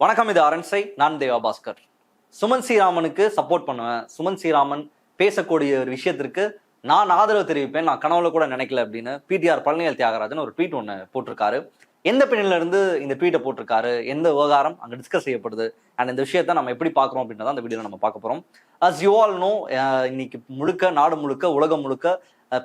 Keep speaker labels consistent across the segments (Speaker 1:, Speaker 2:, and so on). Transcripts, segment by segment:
Speaker 1: வணக்கம் இது அரண்சை. நான் தேவா பாஸ்கர். சுமன் ஸ்ரீராமனுக்கு சப்போர்ட் பண்ணுவேன். சுமன் ஸ்ரீராமன் பேசக்கூடிய ஒரு விஷயத்திற்கு நான் ஆதரவு தெரிவிப்பேன். நான் கனவுல கூட நினைக்கல அப்படின்னு பிடிஆர் பழனியல் தியாகராஜன் ஒரு ட்வீட் ஒன்று போட்டிருக்காரு. எந்த பின்னணியில இருந்து இந்த ட்வீட்டை போட்டிருக்காரு? எந்த விவகாரம் அங்கே டிஸ்கஸ் செய்யப்படுது? அண்ட் இந்த விஷயத்த நம்ம எப்படி பார்க்குறோம் அப்படின்றத அந்த வீடியோவில் நம்ம பார்க்க போகிறோம் அஸ் யூ ஆல் நோ இன்னைக்கு முழுக்க நாடு முழுக்க உலகம் முழுக்க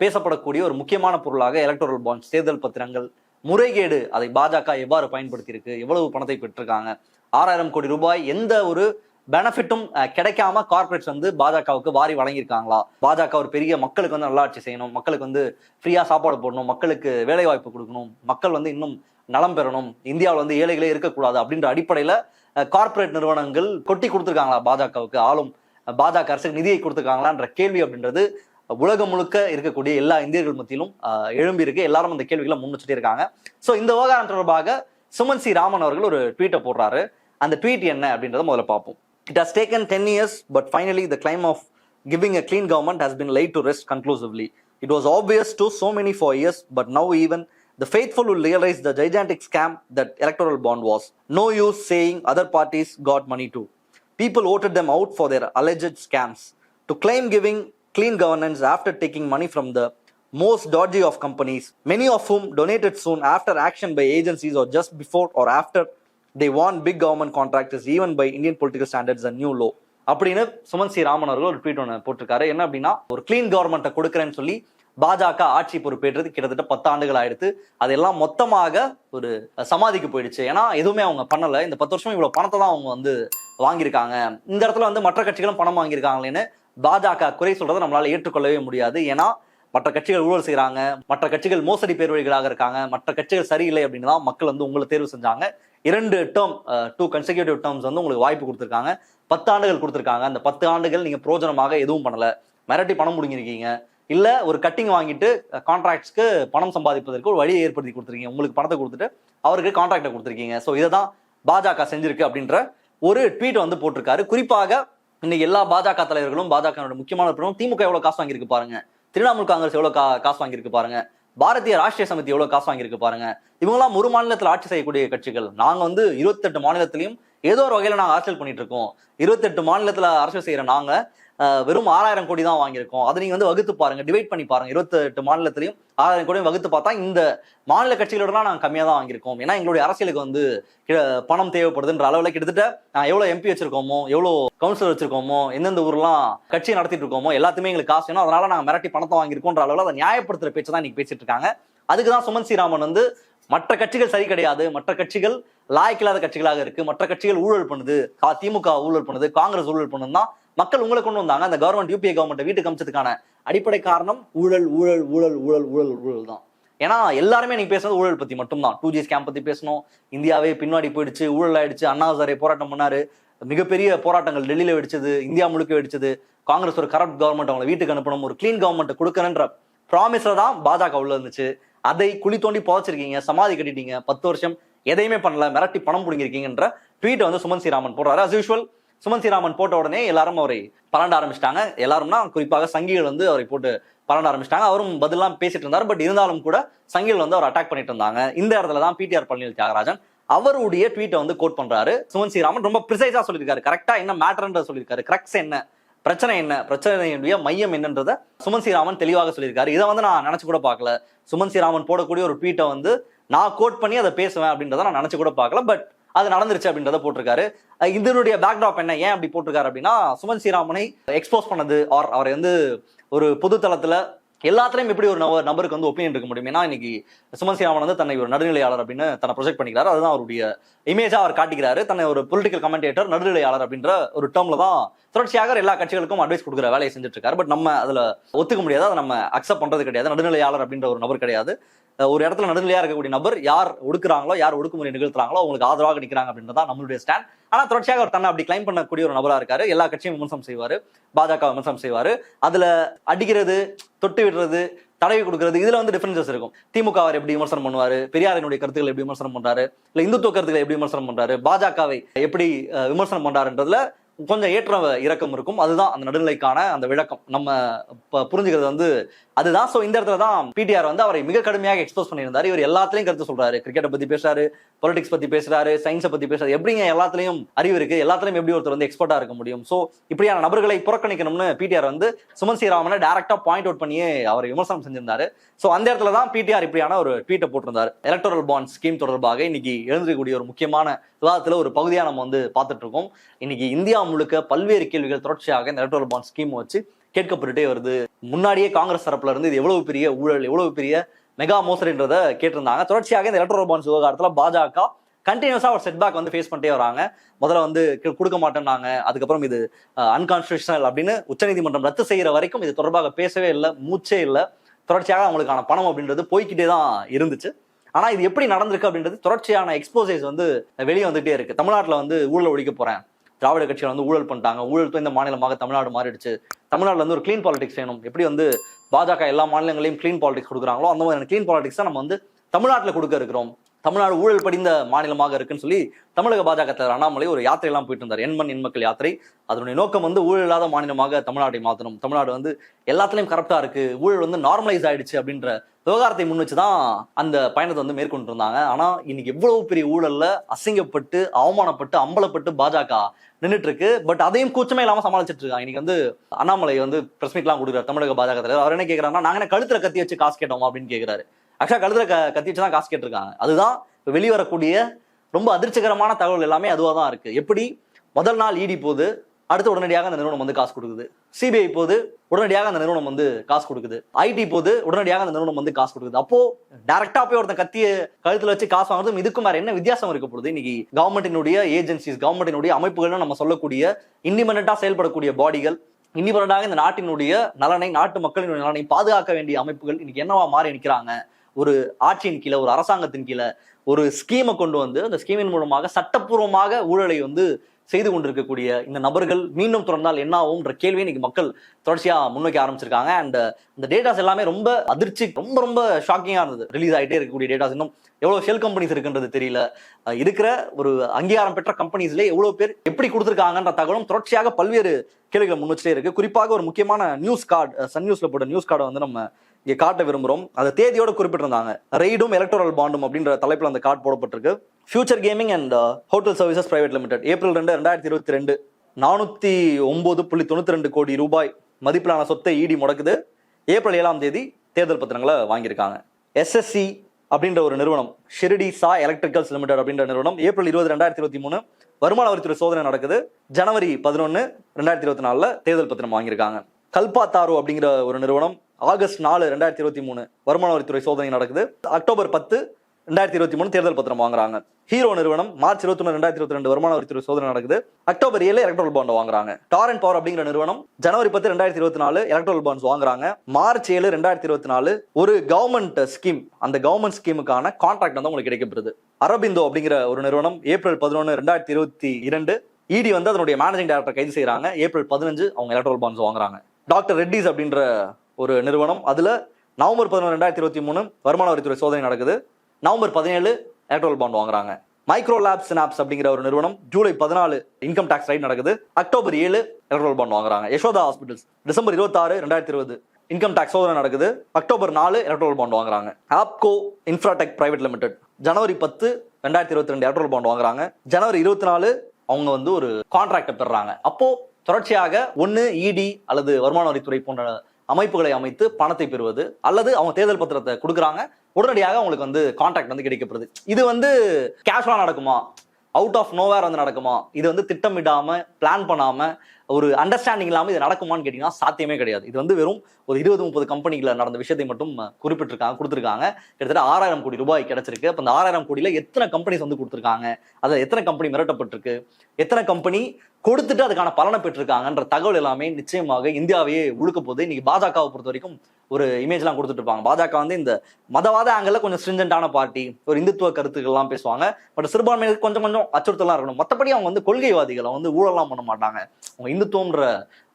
Speaker 1: பேசப்படக்கூடிய ஒரு முக்கியமான பொருளாக எலக்ட்ரல் பாண்ட்ஸ் தேர்தல் பத்திரங்கள் முறைகேடு அதை பாஜக எவ்வாறு பயன்படுத்தியிருக்கு எவ்வளவு பணத்தை பெற்றிருக்காங்க ஆறாயிரம் கோடி ரூபாய் எந்த ஒரு பெனிஃபிட்டும் கிடைக்காம கார்ப்பரேட்ஸ் வந்து பாஜகவுக்கு வாரி வழங்கியிருக்காங்களா? பாஜக ஒரு பெரிய மக்களுக்கு வந்து நல்லாட்சி செய்யணும் மக்களுக்கு வந்து ஃப்ரீயா சாப்பாடு போடணும் மக்களுக்கு வேலை வாய்ப்பு கொடுக்கணும் மக்கள் வந்து இன்னும் நலம் பெறணும் இந்தியாவில் வந்து ஏழைகளே இருக்கக்கூடாது அப்படின்ற அடிப்படையில கார்ப்பரேட் நிறுவனங்கள் கொட்டி கொடுத்துருக்காங்களா பாஜகவுக்கு? ஆளும் பாஜக அரசுக்கு நிதியை கொடுத்துருக்காங்களான்ற கேள்வி அப்படின்றது உலகம் முழுக்க இருக்கக்கூடிய எல்லா இந்தியர்கள் மத்தியிலும் எழும்பிருக்கு எல்லாரும் அந்த கேள்விகளை முன்னிச்சுட்டே இருக்காங்க ஸோ இந்த விவகாரம் தொடர்பாக சுமன் சி ராமன் அவர்கள் ஒரு ட்வீட்டை போடுறாரு அந்த ட்வீட் என்ன அப்படின்றத முதல்ல பார்ப்போம் it has taken ten years but finally the claim of giving a clean government has been laid to rest conclusively it was obvious to so many for years but now even the faithful will realise the gigantic scam that electoral bond was no use saying other parties got money too. People voted them out for their alleged scams. To claim giving clean governance after taking money from the most dodgy of companies, many of whom donated soon after action by agencies or just before or after they won big government contractors, even by Indian political standards a new law. அப்படின்னு Suman C Raman அவர்கள் ஒரு tweet ஒன்று போட்டிருக்காரு. என்ன அப்படின்னா ஒரு clean கவர்மெண்ட்டை கொடுக்குறேன்னு சொல்லி பாஜக ஆட்சி பொறுப்பேற்றது கிட்டத்தட்ட பத்து ஆண்டுகள் ஆயிடுத்து. அதெல்லாம் மொத்தமாக ஒரு சமாதிக்கு போயிடுச்சு. ஏன்னா எதுவுமே அவங்க பண்ணலை. இந்த பத்து வருஷம் இவ்வளோ பணத்தை தான் அவங்க வந்து வாங்கியிருக்காங்க. இந்த இடத்துல வந்து மற்ற கட்சிகளும் பணம் வாங்கியிருக்காங்களேன்னு பாஜக குறை சொல்றதை நம்மளால ஏற்றுக்கொள்ளவே முடியாது. ஏன்னா மற்ற கட்சிகள் ஊழல் செய்கிறாங்க மற்ற கட்சிகள் மோசடி பேர்வழிகளாக இருக்காங்க மற்ற கட்சிகள் சரியில்லை அப்படின்னு தான் மக்கள் வந்து உங்களை தேர்வு செஞ்சாங்க. இரண்டு டேர்ம் டூ கன்செக்யூட்டிவ் டேர்ம்ஸ் வந்து உங்களுக்கு வாய்ப்பு கொடுத்துருக்காங்க. பத்து ஆண்டுகள் கொடுத்துருக்காங்க. அந்த பத்து ஆண்டுகள் நீங்க பிரோஜனமாக எதுவும் பண்ணல. மிரட்டி பணம் முடிங்கிருக்கீங்க இல்ல ஒரு கட்டிங் வாங்கிட்டு கான்ட்ராக்ட்ஸ்க்கு பணம் சம்பாதிப்பதற்கு ஒரு வழியை ஏற்படுத்தி கொடுத்துருக்கீங்க. உங்களுக்கு பணத்தை கொடுத்துட்டு அவருக்கு கான்ட்ராக்டை கொடுத்துருக்கீங்க. ஸோ இதை தான் பாஜக செஞ்சிருக்கு அப்படின்ற ஒரு ட்வீட் வந்து போட்டிருக்காரு. குறிப்பாக இன்னைக்கு எல்லா பாஜக தலைவர்களும் பாஜக முக்கியமான உறுப்பினரும் திமுக எவ்வளவு காசு வாங்கியிருக்கு பாருங்க. திரிணாமுல் காங்கிரஸ் எவ்வளவு கா காசு வாங்கியிருக்கு பாருங்க. பாரதிய ராஷ்டிரிய சமிதி எவ்வளவு காசு வாங்கியிருக்கு பாருங்க. இவங்கெல்லாம் ஒரு மாநிலத்தில் ஆட்சி செய்யக்கூடிய கட்சிகள். நாங்க வந்து இருபத்தெட்டு மாநிலத்திலையும் ஏதோ ஒரு வகையில நாங்க அரசியல் பண்ணிட்டு இருக்கோம். இருபத்தெட்டு மாநிலத்துல அரசியல் செய்யற நாங்க வெறும் ஆறாயிரம் கோடி தான் வாங்கியிருக்கோம். அதை நீங்க வந்து வகுத்து பாருங்க. டிவைட் பண்ணி பாருங்க. இருபத்தெட்டு மாநிலத்திலையும் ஆறாயிரம் கோடியும் வகுத்து பார்த்தா இந்த மாநில கட்சிகளோட நாங்கள் கம்மியாக தான் வாங்கியிருக்கோம். ஏன்னா எங்களுடைய அரசியலுக்கு வந்து பணம் தேவைப்படுதுன்ற அளவில் கிட்டத்தட்ட நான் எவ்வளோ எம்பி வச்சிருக்கோமோ எவ்வளோ கவுன்சிலர் வச்சிருக்கோமோ எந்தெந்த ஊர்லாம் கட்சி நடத்திட்டு இருக்கோமோ எல்லாத்தையுமே எங்களுக்கு காசு வேணும். அதனால நாங்கள் மிரட்டி பணத்தை வாங்கியிருக்கோன்ற அளவில் அதை நியாயப்படுத்துகிற பேச்சு தான் இன்னைக்கு பேசிட்டு இருக்காங்க. அதுக்கு தான் சுமன் ஸ்ரீராமன் வந்து மற்ற கட்சிகள் சரி கிடையாது. மற்ற கட்சிகள் லாய்க்கில்லாத கட்சிகளாக இருக்கு. மற்ற கட்சிகள் ஊழல் பண்ணுது. திமுக ஊழல் பண்ணுது. காங்கிரஸ் ஊழல் பண்ணுதுன்னா தான் மக்கள் உங்களை கொண்டு வந்தாங்க. அந்த கவர்மெண்ட் யூபிஏ கவர்மெண்ட் வீட்டுக்கு அமைச்சதுக்கான அடிப்படை காரணம் ஊழல் ஊழல் ஊழல் ஊழல் ஊழல் ஊழல் தான். ஏன்னா எல்லாருமே நீங்க பேசுறது ஊழல் பத்தி மட்டும்தான். டூ ஜி ஸ்கேம் பத்தி பேசணும். இந்தியாவே பின்னாடி போயிடுச்சு ஊழல் ஆயிடுச்சு அண்ணாசாரே போராட்டம் பண்ணாரு. மிகப்பெரிய போராட்டங்கள் டெல்லியில வெடிச்சது இந்தியா முழுக்க வெடிச்சது. காங்கிரஸ் ஒரு கரப்ட் கவர்மெண்ட் அவங்களை வீட்டுக்கு அனுப்பணும். ஒரு க்ளீன் கவர்மெண்ட் கொடுக்கணுன்ற ப்ராமிஸ்ல தான் பாஜக உள்ள இருந்துச்சு. அதை குழி தோண்டி புதைச்சிருக்கீங்க சமாதி கட்டிட்டீங்க. பத்து வருஷம் எதையுமே பண்ணல மிரட்டி பணம் பிடிங்கிருக்கீங்கன்ற ட்வீட்டை வந்து சுமன் ஸ்ரீராமன் போடுறாரு. அஸ் யூஷுவல் சுமன் போட்ட உடனே எல்லாரும் அவரை பரண்ட ஆரம்பிச்சிட்டாங்க. எல்லாரும்னா குறிப்பாக சங்கிகள் வந்து அவரை போட்டு பரண்ட ஆரம்பிச்சிட்டாங்க. அவரும் பதிலாம் பேசிட்டு இருந்தார். பட் இருந்தாலும் கூட சங்கிகள் வந்து அவர் அட்டாக் பண்ணிட்டு இருந்தாங்க. இந்த இடத்துல தான் பிடிஆர் பழனியில் தியாகராஜன் அவருடைய ட்வீட்டை வந்து கோட் பண்றாரு. சுமன் சீராமன் ரொம்ப ப்ரிசைஸா சொல்லியிருக்காரு. கரெக்டா என்ன மேட்டர்ன்ற சொல்லியிருக்காரு. கரெக்ட்ஸ் என்ன? பிரச்சனை என்ன? பிரச்சனையுடைய மையம் என்னன்றத சுமன் ஸ்ரீராமன் தெளிவாக சொல்லியிருக்காரு. இதை வந்து நான் நினைச்சு கூட பார்க்கல. சுமன் ஸ்ரீராமன் போடக்கூடிய ஒரு ட்வீட்டை வந்து நான் கோட் பண்ணி அதை பேசுவேன் அப்படின்றத நான் நினைச்சு கூட பார்க்கல. பட் அது நடந்துருச்சு அப்படின்றத போட்டிருக்காரு. இதனுடைய பேக்ராப் என்ன? ஏன் அப்படி போட்டிருக்காரு அப்படின்னா சுமன் ஸ்ரீராமனை எக்ஸ்போஸ் பண்ணது ஆர் அவரை வந்து ஒரு பொது தளத்துல எல்லாத்துலயும் எப்படி ஒரு நபர் நபருக்கு வந்து ஒப்பீனியன் இருக்க முடியும் ஏன்னா இன்னைக்கு சுமன் ஸ்ரீராமன் வந்து தன்னை ஒரு நடுநிலையாளர் அப்படின்னு தன்னை ப்ரொஜெக்ட் பண்ணிக்கிறாரு. அதுதான் அவருடைய இமேஜா அவர் காட்டிக்கிறாரு. தன்னை ஒரு பொலிட்டிக்கல் கமெண்டேட்டர் நடுநிலையாளர் அப்படின்ற ஒரு டேர்ம்ல தான் தொடர்ச்சியாக எல்லா கட்சிகளுக்கும் அட்வைஸ் கொடுக்குற வேலையை செஞ்சுட்டு இருக்காரு. பட் நம்ம அதுல ஒத்துக்க முடியாது. அதை நம்ம அக்செப்ட் பண்றது கிடையாது. நடுநிலையாளர் அப்படின்ற ஒரு நபர் கிடையாது. ஒரு இடத்துல நடுநிலையா இருக்கக்கூடிய நபர் யார் ஒடுக்குறாங்களோ யார் ஒடுக்குமுறை நிகழ்த்துறாங்களோ அவங்களுக்கு ஆதரவாக நிற்கிறாங்க அப்படின்றதா நம்மளுடைய ஸ்டாண்ட் ஆனா தொடர்ச்சியாக அவர் தன்னை அப்படி கிளைம் பண்ணக்கூடிய ஒரு நபரா இருக்காரு. எல்லா கட்சியும் விமர்சனம் செய்வாரு. பாஜக விமர்சனம் செய்வாரு. அதுல அடிக்கிறது தொட்டு விடுறது தடவி கொடுக்கறது இதுல வந்து டிஃபரன்சஸ் இருக்கும். திமுக அவர் எப்படி விமர்சனம் பண்ணுவாரு? பெரியாரினுடைய கருத்துக்களை எப்படி விமர்சனம் பண்றாரு? இல்ல இந்துத்துவ கருத்துக்களை எப்படி விமர்சனம் பண்றாரு? பாஜகவை எப்படி விமர்சனம் பண்றாருன்றதுல கொஞ்சம் ஏற்ற இறக்கம் இருக்கும். அதுதான் அந்த நடுநிலைக்கான அந்த விளக்கம். நம்ம புரிஞ்சுக்கிறது வந்து அதுதான். ஸோ இந்த இடத்துல தான் பிடிஆர் வந்து அவரை மிக கடுமையாக எக்ஸ்போஸ் பண்ணியிருந்தாரு. இவர் எல்லாத்துலையும் கருத்து சொல்றாரு. கிரிக்கெட்டை பத்தி பேசுறாரு பொலிட்டிக்ஸ் பத்தி பேசுறாரு சயின்ஸை பத்தி பேசுறாரு. எப்படிங்க எல்லாத்துலையும் அறிவு இருக்கு? எல்லாத்துலையும் எப்படி ஒருத்தர் வந்து எக்ஸ்பர்ட்டா இருக்க முடியும்? ஸோ இப்படியான நபர்களை புறக்கணிக்கணும்னு பிடிஆர் வந்து சுமன் ஸ்ரீராமனை டேரக்டா பாயிண்ட் அவுட் பண்ணியே அவர் விமர்சனம் செஞ்சிருந்தாரு. ஸோ அந்த இடத்துல தான் பிடிஆர் இப்படியான ஒரு ட்வீட்டை போட்டிருந்தாரு. எலக்டோரல் பாண்ட் ஸ்கீம் தொடர்பாக இன்னைக்கு எழுந்திருக்கக்கூடிய ஒரு முக்கியமான விவாதத்தில் ஒரு பகுதியாக நம்ம வந்து பார்த்துட்டு இருக்கோம். இன்னைக்கு இந்தியா முழுக்க பல்வேறு கேள்விகள் தொடர்ச்சியாக இந்த எலக்ட்ரல் பாண்ட் ஸ்கீம் வச்சு கேட்கப்பட்டுட்டே வருது. முன்னாடியே காங்கிரஸ் தரப்புல இருந்து இது எவ்வளவு பெரிய ஊழல் எவ்வளவு பெரிய மெகா மோசடின்றத கேட்டிருந்தாங்க. தொடர்ச்சியாக இந்த எலக்ட்ரல் பாண்ட்ஸ் விவகாரத்துல பாஜக கண்டினியூஸா ஒரு செட்பேக் வந்து ஃபேஸ் பண்ணிட்டே வராங்க. முதல்ல வந்து கொடுக்க மாட்டேன்னாங்க. அதுக்கப்புறம் இது அன்கான்ஸ்டியூஷனல் அப்படின்னு உச்சநீதிமன்றம் ரத்து செய்யற வரைக்கும் இது தொடர்பாக பேசவே இல்லை மூச்சே இல்லை. தொடர்ச்சியாக அவங்களுக்கான பணம் அப்படின்றது போய்க்கிட்டே தான் இருந்துச்சு. ஆனா இது எப்படி நடந்திருக்கு அப்படின்றது தொடர்ச்சியான எக்ஸ்போசேஸ் வந்து வெளியே வந்துட்டே இருக்கு. தமிழ்நாட்டில் வந்து ஊழல் ஒழிக்க போறேன். திராவிட கட்சிகள் வந்து ஊழல் பண்ணிட்டாங்க. ஊழல் இந்த மாநிலமாக தமிழ்நாடு மாறிடுச்சு. தமிழ்நாட்டில் வந்து ஒரு க்ளீன் பாலிடிக்ஸ் வேணும். எப்படி வந்து பாஜக எல்லா மாநிலங்களையும் க்ளீன் பாலிடிக்ஸ் கொடுக்குறாங்களோ அந்த மாதிரி க்ளீன் பாலிடிக்ஸ் நம்ம வந்து தமிழ்நாட்டில் கொடுக்க இருக்கிறோம். தமிழ்நாடு ஊழல் படிந்த மாநிலமாக இருக்குன்னு சொல்லி தமிழக பாஜக தலைவர் அண்ணாமலை ஒரு யாத்திரையெல்லாம் போயிட்டு இருந்தார். எண்மண் எண்மக்கள் யாத்திரை. அதனுடைய நோக்கம் வந்து ஊழல் இல்லாத மாநிலமாக தமிழ்நாட்டை மாற்றணும் தமிழ்நாடு வந்து எல்லாத்துலேயும் கரெக்டாக இருக்குது ஊழல் வந்து நார்மலைஸ் ஆயிடுச்சு அப்படின்ற விவகாரத்தை முன் வச்சு தான் அந்த பயணத்தை வந்து மேற்கொண்டு இருந்தாங்க ஆனா இன்னைக்கு எவ்வளவு பெரிய ஊழல்ல அசிங்கப்பட்டு அவமானப்பட்டு அம்பலப்பட்டு பாஜக நின்றுட்டு இருக்கு பட் அதையும் கூச்சமே இல்லாம சமாளிச்சிட்டு இருக்காங்க. இன்னைக்கு வந்து அண்ணாமலை வந்து பிரஸ் மீட்லாம் கொடுக்குறாரு. தமிழக பாஜக தலைவர். அவர் என்ன கேட்கறாருன்னா நாங்க என்ன கழுத்துல கத்தி வச்சு காசு கேட்டோம் அப்படின்னு கேட்கிறாரு ஆக்சுவலாக கழுத்துல க கத்தி வச்சு தான் காசு கேட்டிருக்காங்க. அதுதான் வெளிவரக்கூடிய ரொம்ப அதிர்ச்சிகரமான தகவல் எல்லாமே அதுவாக தான் இருக்கு. எப்படி? முதல் நாள் ஈடி போகுது. அடுத்து உடனடியாக அந்த நிறுவனம் வந்து காசு கொடுக்குது. சிபிஐ போது உடனடியாக அந்த நிறுவனம் வந்து காசு கொடுக்குது. ஐடி போது உடனடியாக அந்த நிறுவனம் வந்து காசு கொடுக்குது. அப்போ டேரக்டா போய் ஒருத்தன் கத்திய கழுத்துல வச்சு காசு வாங்குறதும் இதுக்கும் வேற என்ன வித்தியாசம் இருக்க போகுது? இன்னைக்கு கவர்மெண்டினுடைய ஏஜென்சிஸ் கவர்மெண்டினுடைய அமைப்புகள்னு நம்ம சொல்லக்கூடிய இண்டிபெண்டா செயல்படக்கூடிய பாடிகள் இண்டிபெண்டாக இந்த நாட்டினுடைய நலனை நாட்டு மக்களினுடைய நலனை பாதுகாக்க வேண்டிய அமைப்புகள் இன்னைக்கு என்னவா மாறி நிற்கிறாங்க ஒரு ஆட்சியின் கீழே ஒரு அரசாங்கத்தின் கீழே ஒரு ஸ்கீமை கொண்டு வந்து அந்த ஸ்கீமின் மூலமாக சட்டப்பூர்வமாக ஊழலை வந்து செய்து கொண்டிருக்கக்கூடிய இந்த நபர்கள் மீண்டும் தொடர்ந்தால் என்ன ஆகும்ன்ற கேள்வியை இன்னைக்கு மக்கள் தொடர்ச்சியா முன்வைக்க ஆரம்பிச்சிருக்காங்க. அண்ட் uh, இந்த டேட்டாஸ் எல்லாமே ரொம்ப அதிர்ச்சி ரொம்ப ரொம்ப ஷாக்கிங்கா இருந்தது. ரிலீஸ் ஆயிட்டே இருக்கக்கூடிய டேட்டாஸ் இன்னும் எவ்வளவு ஷெல் கம்பெனிஸ் இருக்குன்றது தெரியல. Uh, இருக்கிற ஒரு அங்கீகாரம் பெற்ற கம்பெனிஸ்ல எவ்வளவு பேர் எப்படி கொடுத்துருக்காங்கன்ற தகவலும் தொடர்ச்சியாக பல்வேறு கேள்விகளை முன் வச்சுட்டே இருக்கு. குறிப்பாக ஒரு முக்கியமான நியூஸ் கார்டு சன் நியூஸ்ல போட்ட நியூஸ் கார்டை வந்து நம்ம இங்கே காட்ட விரும்புகிறோம் அந்த தேதியோட குறிப்பிட்டிருந்தாங்க. ரெய்டும் எலக்ட்ரல் பாண்டும் அப்படின்ற தலைப்பில் அந்த card போடப்பட்டிருக்கு. Future gaming and hotel services private limited April ரெண்டு ரெண்டாயிரத்தி இருபத்தி ரெண்டு நானூற்றி ஒம்பது புள்ளி தொண்ணூற்றி ரெண்டு கோடி ரூபாய் மதிப்பிலான சொத்தை இடி முடக்குது. ஏப்ரல் ஏழாம் தேதி தேர்தல் பத்திரங்களை வாங்கியிருக்காங்க. எஸ்எஸ்சி அப்படின்ற ஒரு நிறுவனம் ஷிரடி சா எலக்ட்ரிக்கல்ஸ் லிமிடெட் அப்படின்ற நிறுவனம் ஏப்ரல் இருபது ரெண்டாயிரத்தி இருபத்தி மூணு வருமான வரித்துறை சோதனை நடக்குது. ஜனவரி பதினொன்று ரெண்டாயிரத்தி இருபத்தி நாலில் தேர்தல் பத்திரம் வாங்கியிருக்காங்க. கல்பா தாரு அப்படிங்கிற ஒரு நிறுவனம் ஆகஸ்ட் நாலு ரெண்டாயிரத்தி இருபத்தி மூணு வருமான வரித்துறை சோதனை நடக்குது. அக்டோபர் பத்து ரெண்டாயிரத்தி இருபத்தி மூணு தேர்தல் பத்திரம் வாங்குறாங்க. ஹீரோ நிறுவனம் மார்ச் இருபத்தி ஒன்று ரெண்டாயிரத்தி இருபத்தி ரெண்டு வருமான வரித்துறை சோதனை நடக்குது. அக்டோபர் ஏழு எலக்ட்ரல் பாண்ட் வாங்குறாங்க. டாரன் பவர் அப்படிங்கிற நிறுவனம் ஜனவரி பத்து ரெண்டாயிரத்தி இருபத்தி நாலு எலக்ட்ரல் பாண்ட்ஸ் வாங்குறாங்க. மார்ச் ஏழு ரெண்டாயிரத்தி இருபத்தி நாலு ஒரு கவர்மெண்ட் ஸ்கீம் அந்த கவர்மெண்ட் ஸ்கீமுக்கான கான்ட்ராக்ட் வந்து உங்களுக்கு கிடைக்கப்படுது அரபிந்தோ அப்படிங்கிற ஒரு நிறுவனம் ஏப்ரல் பதினொன்று ரெண்டாயிரத்தி இருபத்தி இரண்டு இடி வந்து அதனுடைய மேனேஜிங் டைரக்டர் கைது செய்யறாங்க ஏப்ரல் பதினஞ்சு அவங்க எலக்ட்ரல் பாண்ட்ஸ் வாங்குறாங்க. டாக்டர் ரெட்டிஸ் அப்படின்ற ஒரு நிறுவனம். அதில் நவம்பர் பதினொன்று ரெண்டாயிரத்தி இருபத்தி மூணு வருமான வரித்துறை சோதனை நடக்குது. நவம்பர் பதினேழு எலக்ட்ரல் பாண்ட் வாங்குறாங்க. மைக்ரோ லேப் சினாப்ஸ் அப்படிங்கிற ஒரு நிறுவனம் ஜூலை பதினாலு இன்கம் டாக்ஸ் ரைட் நடக்குது. அக்டோபர் ஏழு எலக்ட்ரல் பாண்ட் வாங்குறாங்க. யசோதா ஹாஸ்பிட்டல்ஸ் டிசம்பர் இருபத்தாறு ரெண்டாயிரத்தி இருபது இன்கம் டாக்ஸ் சோதனை நடக்குது. அக்டோபர் நாலு எலக்ட்ரல் பாண்ட் வாங்குறாங்க. ஆப்கோ இன்ஃப்ராடெக் பிரைவேட் லிமிடெட் ஜனவரி பத்து ரெண்டாயிரத்தி இருபத்தி ரெண்டு எலக்ட்ரல் பாண்ட் வாங்குறாங்க. ஜனவரி இருபத்தி நாலு அவங்க வந்து ஒரு கான்ட்ராக்டை பெறாங்க அப்போ தொடர்ச்சியாக ஒன்று இடி அல்லது வருமான வரித்துறை போன்ற அமைப்புகளை அமைத்து பணத்தை பெறுவது அல்லது அவங்க தேர்தல் பத்திரத்தை கொடுக்குறாங்க. உடனடியாக அவங்களுக்கு வந்து கான்ட்ராக்ட் வந்து கிடைக்கப்படுது. இது வந்து கேஷுவலாக நடக்குமா? அவுட் ஆஃப் நோவேர் வந்து நடக்குமா? இது வந்து திட்டமிடாம பிளான் பண்ணாம ஒரு அண்டர்ஸ்டாண்டிங் இல்லாமல் இது நடக்குமான்னு கேட்டிங்கன்னா சாத்தியமே கிடையாது. இது வந்து வெறும் ஒரு இருபது முப்பது கம்பெனிகளில் நடந்த விஷயத்தை மட்டும் குறிப்பிட்டிருக்காங்க கொடுத்துருக்காங்க. கிட்டத்தட்ட ஆறாயிரம் கோடி ரூபாய் கிடைச்சிருக்கு. அப்போ அந்த ஆறாயிரம் கோடியில எத்தனை கம்பெனிஸ் வந்து கொடுத்துருக்காங்க? அதில் எத்தனை கம்பெனி மிரட்டப்பட்டிருக்கு? எத்தனை கம்பெனி கொடுத்துட்டு அதுக்கான பலனை பெற்றிருக்காங்கன்ற தகவல் எல்லாமே நிச்சயமாக இந்தியாவையே உழுக்க போது இன்னைக்கு பாஜகவை பொறுத்த வரைக்கும் ஒரு இமேஜ்லாம் கொடுத்துட்டு இருப்பாங்க. பாஜக வந்து இந்த மதவாத ஆங்கிள் கொஞ்சம் ஸ்ட்ரிஞ்சன்டான பார்ட்டி ஒரு இந்துத்துவ கருத்துக்கள்லாம் பேசுவாங்க. பட் சிறுபான்மையினருக்கு கொஞ்சம் கொஞ்சம் அச்சுறுத்தலாம் இருக்கணும். மற்றபடி அவங்க வந்து கொள்கைவாதிகள் அவங்க வந்து ஊழலாம் பண்ண மாட்டாங்க. அவங்க இந்துத்துவம்ன்ற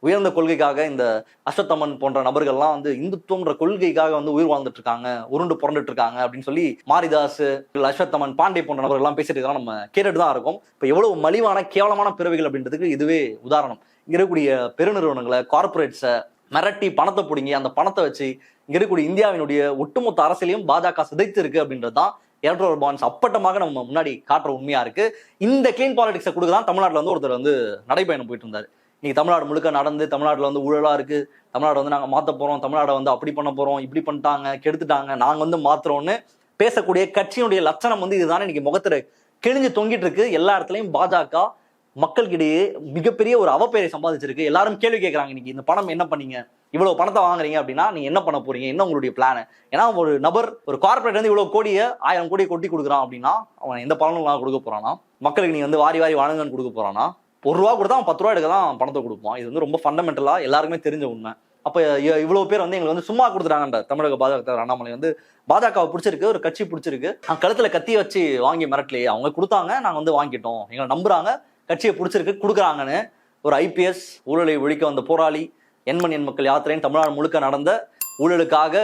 Speaker 1: உயர்ந்த கொள்கைக்காக இந்த அஷ்டத்தமன் போன்ற நபர்கள்லாம் வந்து இந்துத்துவம்ன்ற கொள்கைக்காக வந்து உயிர் வாழ்ந்துட்டு இருக்காங்க உருண்டு புரண்டுட்டு இருக்காங்க அப்படின்னு சொல்லி மாரிதாஸ் இல்ல பாண்டே போன்ற நபர்கள்லாம் பேசிட்டு இருக்கலாம் நம்ம கேட்டுட்டு தான் இருக்கோம். இப்போ எவ்வளவு மலிவான கேவலமான பிறவிகள் அப்படின்றதுக்கு இதுவே உதாரணம். இருக்கக்கூடிய பெருநிறுவனங்களை கார்பரேட்ஸை மிரட்டி பணத்தை பிடுங்கி அந்த பணத்தை வச்சு இங்க இருக்கக்கூடிய இந்தியாவினுடைய ஒட்டுமொத்த அரசியலையும் பாஜக சிதைத்து இருக்கு அப்படின்றது தான் எலக்ட்ரல் பாண்ட்ஸ் அப்பட்டமாக நம்ம முன்னாடி காட்டுற உண்மையா இருக்கு. இந்த கிளீன் பாலிடிக்ஸை கொடுக்க தான் தமிழ்நாட்டில் வந்து ஒருத்தர் வந்து நடைபயணம் போயிட்டு இருந்தாரு. இன்னைக்கு தமிழ்நாடு முழுக்க நடந்து தமிழ்நாட்டில் வந்து ஊழலாக இருக்கு. தமிழ்நாடு வந்து நாங்கள் மாற்ற போகிறோம் தமிழ்நாடை வந்து அப்படி பண்ண போகிறோம் இப்படி பண்ணிட்டாங்க கெடுத்துட்டாங்க. நாங்கள் வந்து மாற்றுறோன்னு பேசக்கூடிய கட்சியினுடைய லட்சணம் வந்து இதுதானே. இன்னைக்கு முகத்துல கிழிஞ்சு தொங்கிட்டு இருக்கு. எல்லா இடத்துலையும் பாஜக மக்களுக்கிடையே மிகப்பெரிய ஒரு அவப்பெயரை சம்பாதிச்சிருக்கு. எல்லாரும் கேள்வி கேட்குறாங்க இன்னைக்கு இந்த பணம் என்ன பண்ணீங்க? இவ்வளவு பணத்தை வாங்குறீங்க அப்படின்னா நீங்கள் என்ன பண்ண போறீங்க? என்ன உங்களுடைய பிளான் ஏன்னா ஒரு நபர் ஒரு கார்பரேட் வந்து இவ்வளவு கோடியை ஆயிரம் கோடியை கொட்டி கொடுக்குறான் அப்படின்னா அவன் எந்த பலனும் நான் கொடுக்க போறானா? மக்களுக்கு நீ வந்து வாரி வாரி வாழுங்கன்னு கொடுக்க போறானா? ஒரு ரூபா கொடுத்தா அவன் பத்து ரூபா எடுக்க தான் பணத்தை கொடுப்பான். இது வந்து ரொம்ப ஃபண்டமெண்டலா எல்லாருக்குமே தெரிஞ்ச உண்மை. அப்போ இவ்வளோ பேர் வந்து எங்களுக்கு வந்து சும்மா கொடுத்துட்டாங்கன்ற தமிழக பாஜக தலைவர் அண்ணாமலை வந்து பாஜகவை பிடிச்சிருக்கு ஒரு கட்சி பிடிச்சிருக்கு. அவன் கழுத்தில் கத்தி வச்சு வாங்கி மிரட்டலையே. அவங்க கொடுத்தாங்க நாங்கள் வந்து வாங்கிட்டோம். எங்களை நம்புறாங்க கட்சியை பிடிச்சிருக்கு கொடுக்குறாங்கன்னு ஒரு ஐபிஎஸ் ஊழலை ஒழிக்க வந்த போராளி எண்மண் எண் மக்கள் யாத்திரைன்னு தமிழ்நாடு முழுக்க நடந்த ஊழலுக்காக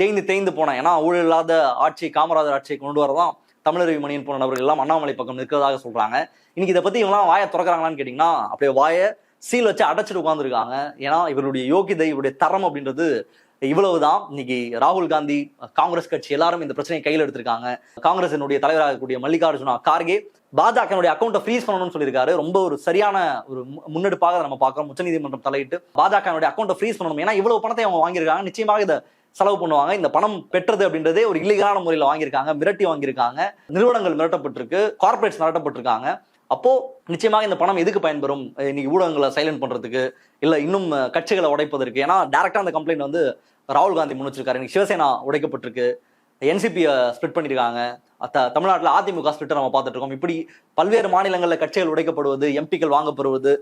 Speaker 1: தேய்ந்து தேய்ந்து போனேன். ஏன்னா ஊழல் இல்லாத ஆட்சி காமராஜர் ஆட்சியை கொண்டு வரதான் தமிழருவி மணியன் போன நபர்கள் எல்லாம் அண்ணாமலை பக்கம் நிற்கிறதாக சொல்றாங்க. இன்னைக்கு இதை பத்தி இவங்களாம் வாயை திறக்கிறாங்களான்னு கேட்டீங்கன்னா அப்படியே வாயை சீல் வச்சு அடைச்சிட்டு உட்காந்துருக்காங்க ஏன்னா இவருடைய யோகிதை இவருடைய தரம் அப்படின்றது இவ்வளவுதான். இன்னைக்கு ராகுல் காந்தி காங்கிரஸ் கட்சி எல்லாரும் இந்த பிரச்சனையை கையில் எடுத்திருக்காங்க. என்னுடைய தலைவராக இருக்கக்கூடிய மல்லிகார்ஜுனா கார்கே பாஜகனுடைய அக்கௌண்ட்டை ஃப்ரீஸ் பண்ணணும்னு சொல்லியிருக்காரு. ரொம்ப ஒரு சரியான ஒரு முன்னெடுப்பாக நம்ம பார்க்குறோம். உச்சநீதிமன்றம் தலையிட்டு பாஜகனுடைய அக்கௌண்ட்டை ஃப்ரீஸ் பண்ணணும். ஏன்னா இவ்வளவு பணத்தை அவங்க வாங்கியிருக்காங்க. நிச்சயமாக இதை செலவு பண்ணுவாங்க. இந்த பணம் பெற்றது அப்படின்றதே ஒரு இல்லீகலான முறையில் வாங்கியிருக்காங்க மிரட்டி வாங்கியிருக்காங்க. நிறுவனங்கள் மிரட்டப்பட்டிருக்கு கார்பரேட்ஸ் மிரட்டப்பட்டிருக்காங்க. அப்போ நிச்சயமாக இந்த பணம் எதுக்கு பயன்பெறும்? இன்னைக்கு ஊடகங்களை சைலண்ட் பண்றதுக்கு இல்ல இன்னும் கட்சிகளை உடைப்பதற்கு. ஏன்னா டேரக்டா அந்த கம்ப்ளைண்ட் வந்து ராகுல் காந்தி முன் வச்சிருக்காரு. இன்னைக்கு சிவசேனா உடைக்கப்பட்டிருக்கு. என்சிபியை ஸ்பிளிட் பண்ணியிருக்காங்க தமிழ்நாட்டில் அதிமுக ஸ்பிளிட்டை நம்ம பார்த்துட்டு இருக்கோம். இப்படி பல்வேறு மாநிலங்களில் கட்சிகள் உடைக்கப்படுவது எம்பிக்கள் வாங்கப்படுவது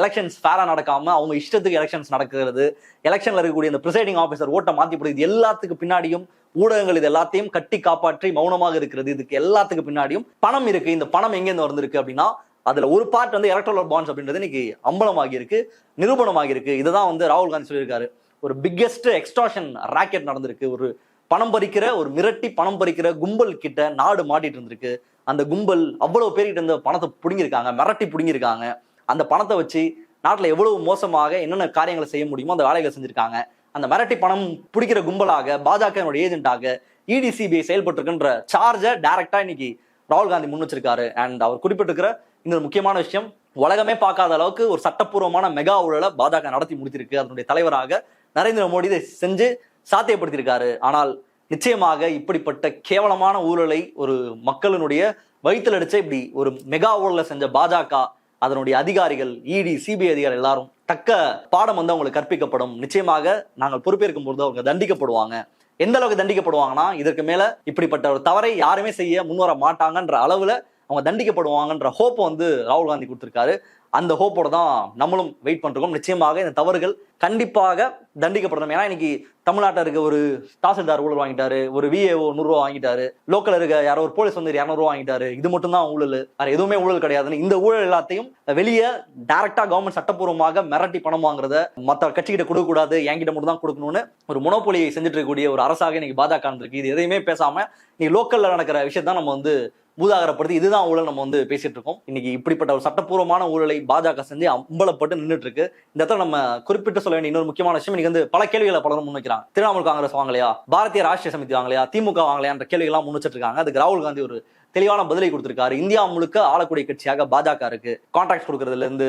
Speaker 1: எலெக்ஷன்ஸ் ஃபேராக நடக்காம அவங்க இஷ்டத்துக்கு எலெக்ஷன்ஸ் நடக்கிறது எலெக்ஷன்ல இருக்கக்கூடிய இந்த ப்ரிசைடிங் ஆஃபீஸர் ஓட்டை மாற்றிப்படுது போடுது எல்லாத்துக்கு பின்னாடியும் ஊடகங்கள் இது எல்லாத்தையும் கட்டி காப்பாற்றி மௌனமாக இருக்கிறது. இதுக்கு எல்லாத்துக்கு பின்னாடியும் பணம் இருக்கு. இந்த பணம் எங்கேருந்து வந்திருக்கு அப்படின்னா அதுல ஒரு பார்ட் வந்து எலக்ட்ரல் பாண்ட்ஸ் அப்படின்றது இன்னைக்கு அம்பலமாகி இருக்கு நிரூபணமாகி இருக்கு இதுதான் வந்து ராகுல் காந்தி சொல்லியிருக்காரு. ஒரு பிக்கெஸ்ட் எக்ஸ்ட்ராஷன் ராக்கெட் நடந்திருக்கு. ஒரு பணம் பறிக்கிற ஒரு மிரட்டி பணம் பறிக்கிற கும்பல் கிட்ட நாடு மாட்டிட்டு இருந்திருக்கு. அந்த கும்பல் அவ்வளவு பேர்கிட்ட இருந்த பணத்தை பிடுங்கிருக்காங்க மிரட்டி பிடுங்கிருக்காங்க அந்த பணத்தை வச்சு நாட்டில் எவ்வளவு மோசமாக என்னென்ன காரியங்களை செய்ய முடியுமோ அந்த வேலைகளை செஞ்சிருக்காங்க. அந்த மிரட்டி பணம் பிடிக்கிற கும்பலாக பாஜகனுடைய ஏஜென்ட்டாக இடிசிபிஐ செயல்பட்டுருக்குன்ற சார்ஜை டைரக்டா இன்னைக்கு ராகுல் காந்தி முன் வச்சிருக்காரு. அண்ட் அவர் குறிப்பிட்டிருக்கிற இன்னொரு முக்கியமான விஷயம் உலகமே பார்க்காத அளவுக்கு ஒரு சட்டப்பூர்வமான மெகா ஊழலை பாஜக நடத்தி முடித்திருக்கு. அதனுடைய தலைவராக நரேந்திர மோடி இதை செஞ்சு சாத்தியப்படுத்தியிருக்காரு. ஆனால் நிச்சயமாக இப்படிப்பட்ட கேவலமான ஊழலை ஒரு மக்களினுடைய வயிற்றில் அடிச்ச இப்படி ஒரு மெகா ஊழலை செஞ்ச பாஜக அதனுடைய அதிகாரிகள் இடி சிபிஐ அதிகாரிகள் எல்லாரும் தக்க பாடம் வந்து அவங்களுக்கு கற்பிக்கப்படும். நிச்சயமாக நாங்கள் பொறுப்பேற்கும் பொழுது அவங்க தண்டிக்கப்படுவாங்க. எந்த அளவுக்கு தண்டிக்கப்படுவாங்கன்னா இதற்கு மேல இப்படிப்பட்ட ஒரு தவறை யாருமே செய்ய முன்வர மாட்டாங்கன்ற அளவுல அவங்க தண்டிக்கப்படுவாங்கன்ற ஹோப் வந்து ராகுல் காந்தி கொடுத்திருக்காரு. அந்த ஹோப்போட தான் நம்மளும் வெயிட் பண்ணிருக்கோம் நிச்சயமாக இந்த தவறுகள் கண்டிப்பாக தண்டிக்கப்படணும். ஏன்னா இன்னைக்கு தமிழ்நாட்டில் இருக்க ஒரு தாசில்தார் ஊழல் வாங்கிட்டாரு ஒரு விஏஓ நூறுரூவா வாங்கிட்டாரு லோக்கல் இருக்க யாரோ ஒரு போலீஸ் வந்து இரநூறுவா வாங்கிட்டாரு. இது மட்டும் தான் ஊழல். வேற எதுவுமே ஊழல் கிடையாதுன்னு இந்த ஊழல் எல்லாத்தையும் வெளியே டைரக்டா கவர்மெண்ட் சட்டப்பூர்வமாக மிரட்டி பணம் வாங்குறத மற்ற கட்சிகிட்ட கொடுக்கக்கூடாது என்கிட்ட மட்டும் தான் கொடுக்கணும்னு ஒரு முனோபொலியை செஞ்சுட்டு இருக்கக்கூடிய ஒரு அரசாக இன்னைக்கு பாஜக இருந்திருக்கு. இது எதையுமே பேசாம நீ லோக்கல்ல நடக்கிற விஷயத்தான் நம்ம வந்து பூதாகரப்படுத்தி இதுதான் ஊழல் நம்ம வந்து பேசிட்டு இருக்கோம். இன்னைக்கு இப்படிப்பட்ட ஒரு சட்டப்பூர்வமான ஊழலை பாஜக செஞ்சு அம்பலப்பட்டு நின்றுட்டு இருக்கு இந்த இடத்துல நம்ம குறிப்பிட்டு சொல்ல வேண்டிய இன்னொரு முக்கியமான விஷயம் இன்னைக்கு வந்து பல கேள்விகளை பலரும் முன்வைக்கிறாங்க திரிணாமுல் காங்கிரஸ் வாங்கலையா? பாரதிய ராஷ்டிரிய சமிதி வாங்கலையா? திமுக வாங்கலையான்ற கேள்விகள்லாம் முன் வச்சிட்டு இருக்காங்க அதுக்கு ராகுல் காந்தி ஒரு தெளிவான பதிலை கொடுத்திருக்காரு. இந்தியா முழுக்க ஆளக்கூடிய கட்சியாக பாஜக இருக்கு. கான்ட்ராக்ட் கொடுக்கறதுல இருந்து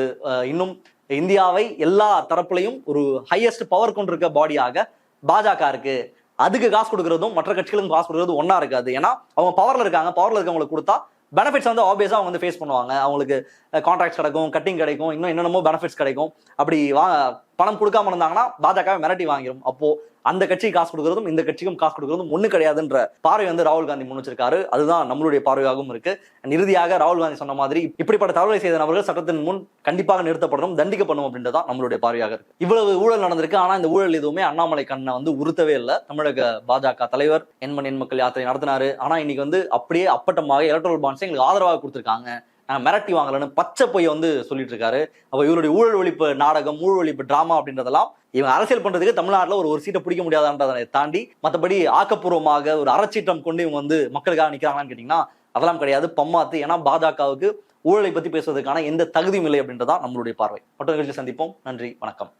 Speaker 1: இன்னும் இந்தியாவை எல்லா தரப்புலையும் ஒரு ஹையஸ்ட் பவர் கொண்டிருக்க பாடியாக பாஜக இருக்கு. அதுக்கு காசு கொடுக்கறதும் மற்ற கட்சிகளுக்கும் காசு கொடுக்கறதும் ஒண்ணா இருக்காது. ஏன்னா அவங்க பவர்ல இருக்காங்க. பவர்ல இருக்கவங்களுக்கு கொடுத்தா பெனிஃபிட்ஸ் வந்து ஆப்வியஸாக அவங்க வந்து ஃபேஸ் பண்ணுவாங்க. அவங்களுக்கு கான்ட்ராக்ட்ஸ் கிடைக்கும் கட்டிங் கிடைக்கும் இன்னும் என்னென்னமோ பெனிஃபிட்ஸ் கிடைக்கும். அப்படி வா பணம் கொடுக்காம இருந்தாங்கன்னா பாஜக மிரட்டி வாங்கிடும் அப்போ அந்த கட்சிக்கு காசு கொடுக்கறதும் இந்த கட்சிக்கும் காசு கொடுக்கறதும் ஒண்ணு கிடையாதுன்ற பார்வை வந்து ராகுல் காந்தி முன் வச்சிருக்காரு. அதுதான் நம்மளுடைய பார்வையாகவும் இருக்கு. இறுதியாக ராகுல் காந்தி சொன்ன மாதிரி இப்படிப்பட்ட தவறுகளை செய்த நபர்கள் சட்டத்தின் முன் கண்டிப்பாக நிறுத்தப்படணும் தண்டிக்கப்படணும் அப்படின்றதான் நம்மளுடைய பார்வையாக இருக்கு. இவ்வளவு ஊழல் நடந்திருக்கு. ஆனா இந்த ஊழல் எதுவுமே அண்ணாமலை கண்ணை வந்து உறுத்தவே இல்லை. தமிழக பாஜக தலைவர் எண்மன் எண் மக்கள் யாத்திரை நடத்தினாரு. ஆனா இன்னைக்கு வந்து அப்படியே அப்பட்டமாக எலக்ட்ரல் பாண்ட்ஸ் எங்களுக்கு ஆதரவாக கொடுத்திருக்காங்க. மிரட்டி வாங்கலன்னு பச்சை பொய் வந்து சொல்லிட்டு இருக்காரு அப்போ இவருடைய ஊழல் ஒழிப்பு நாடகம் ஊழல் ஒழிப்பு டிராமா அப்படின்றதெல்லாம் இவங்க அரசியல் பண்றதுக்கு தமிழ்நாட்டில் ஒரு ஒரு சீட்டை பிடிக்க முடியாதுன்றதை தாண்டி மற்றபடி ஆக்கப்பூர்வமாக ஒரு அறச்சீட்டம் கொண்டு இவங்க வந்து மக்களுக்காக நிற்கிறாங்களான்னு கேட்டீங்கன்னா அதெல்லாம் கிடையாது. பம்மாத்து ஏன்னா பாஜகவுக்கு ஊழலை பத்தி பேசுவதற்கான எந்த தகுதியும் இல்லை அப்படின்றதான் நம்மளுடைய பார்வை. மற்ற நிகழ்ச்சி சந்திப்போம். நன்றி வணக்கம்.